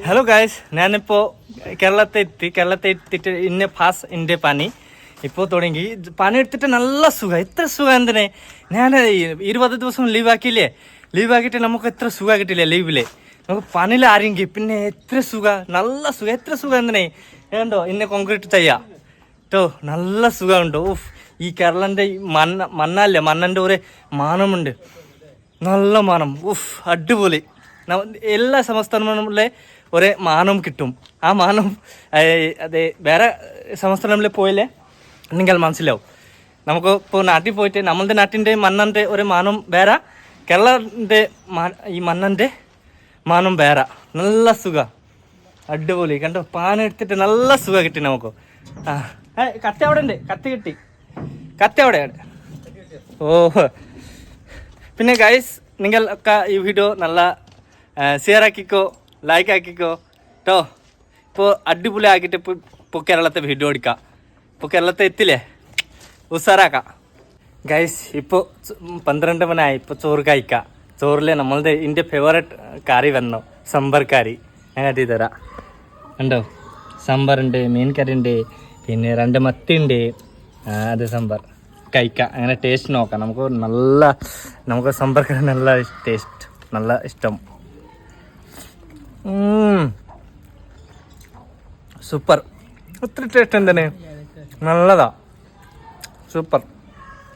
Hello guys ഞാനിപ്പോൾ കേരളത്തെ എത്തി കേരളത്തെ എത്തിയിട്ട് ഇന്ന ഫാസ് എന്റെ പനി ഇപ്പോൾ തുടങ്ങി. പനി എടുത്തിട്ട് നല്ല സുഖം. എത്ര സുഖം എന്തിനെ? ഞാൻ ഇരുപത് ദിവസം ലീവ് ആക്കിയില്ലേ? ലീവ് ആക്കിയിട്ട് നമുക്ക് എത്ര സുഖം കിട്ടില്ലേ ലീവിൽ നമുക്ക് പനിയിൽ ആരെങ്കിൽ പിന്നെ എത്ര സുഖം? നല്ല സുഖം. എത്ര സുഖം എന്തിനെ? ഏണ്ടോ ഇന്നെ കോൺക്രീറ്റ് തയ്യാ. കേട്ടോ നല്ല സുഖമുണ്ട്. ഓഫ് ഈ കേരളന്റെ മണ്ണ മണ്ണല്ലേ? മണ്ണന്റെ ഒരു മാനമുണ്ട്. നല്ല മാനം. ഉഫ്. അടിപൊളി. എല്ലാ സംസ്ഥാനങ്ങളിലെ ഒരേ മാനം കിട്ടും. ആ മാനം അതെ വേറെ സംസ്ഥാനങ്ങളിൽ പോയാലേ നിങ്ങൾ മനസ്സിലാവും. നമുക്ക് ഇപ്പോൾ നാട്ടിൽ പോയിട്ട് നമ്മളുടെ നാട്ടിന്റെ മണ്ണന്റെ ഒരു മാനം വേറെ കേരളത്തിന്റെ ഈ മണ്ണന്റെ മാനം വേറെ. നല്ല സുഖ. അടിപൊളി. കണ്ടോ? പാന എടുത്തിട്ട് നല്ല സുഖ കിട്ടി നമുക്ക്. ആ കത്തി അവിടെ ഉണ്ട് കത്തി കിട്ടി. കത്തി അവിടെ. ഓ. പിന്നെ ഗൈസ് നിങ്ങൾ ഒക്കെ ഈ വീഡിയോ നല്ല ഷെയർ ആക്കിക്കോ ലൈക്ക് ആക്കിക്കോ കേട്ടോ ഇപ്പോൾ അടിപൊളി ആക്കിയിട്ട് ഇപ്പോൾ ഇപ്പോൾ കേരളത്തെ വീഡിയോ എടുക്കാം. ഇപ്പോൾ കേരളത്തെ എത്തില്ലേ? ഉസാറാക്കാം. ഗൈസ് ഇപ്പോൾ പന്ത്രണ്ട് മണിയായി. ഇപ്പോൾ ചോറ് കഴിക്കാം. ചോറിൽ നമ്മളുടെ എന്റെ ഫേവറേറ്റ് കറി വന്നു. സാമ്പാർ കറി. ഞാൻ കാട്ടി തരാം. ഉണ്ടോ സാമ്പാറുണ്ട് മീൻ കറി ഉണ്ട് പിന്നെ രണ്ട് മത്തി ഉണ്ട് അത് സാമ്പാർ. കഴിക്കാം. അങ്ങനെ ടേസ്റ്റ് നോക്കാം. നമുക്ക് നല്ല നമുക്ക് സാമ്പാർ കറി നല്ല ടേസ്റ്റ് നല്ല ഇഷ്ടം. സൂപ്പർ. ഒത്തിരി ടേസ്റ്റ് എന്താണ് നല്ലതാ. സൂപ്പർ.